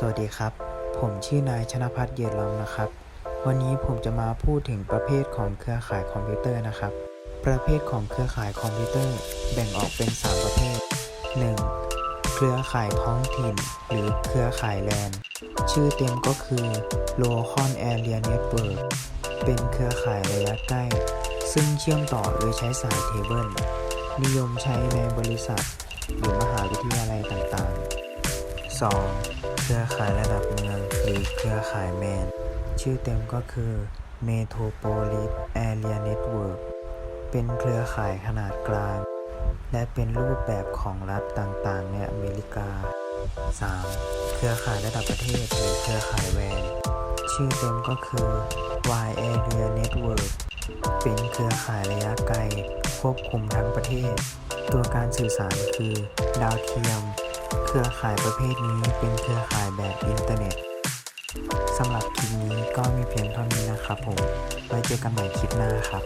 สวัสดีครับ ผมชื่อนายชนพัฒน์เยือนล้อมนะครับ วันนี้ผมจะมาพูดถึงประเภทของเครือข่ายคอมพิวเตอร์นะครับ ประเภทของเครือข่ายคอมพิวเตอร์แบ่งออกเป็น 3 ประเภท 1. เครือข่ายท้องถิ่น หรือเครือข่ายแลนชื่อเต็มก็คือ Local Area Network เป็นเครือข่ายระยะใกล้ ซึ่งเชื่อมต่อโดยใช้สายเคเบิลนิยมใช้ในบริษัท หรือมหาวิทยาลัยต่างๆ 2. เครือข่ายระดับเมืองหรือเครือข่ายแมน ชื่อเต็มก็คือ Metropolis Area Network เป็นเครือข่ายขนาดกลาง และเป็นรูปแบบของรัฐต่างๆ ในอเมริกา 3. เครือข่ายระดับประเทศหรือเครือข่ายแวน ชื่อเต็มก็คือ Wide Area Network เป็นเครือข่ายระยะไกล ควบคุมทั้งประเทศ ตัวการสื่อสารคือ ดาวเทียม เครือข่ายประเภทนี้เป็นเครือข่ายแบบอินเทอร์เน็ตสำหรับคลิปนี้ก็มีเพียงเท่านี้นะครับผม ไว้เจอกันใหม่คลิปหน้าครับ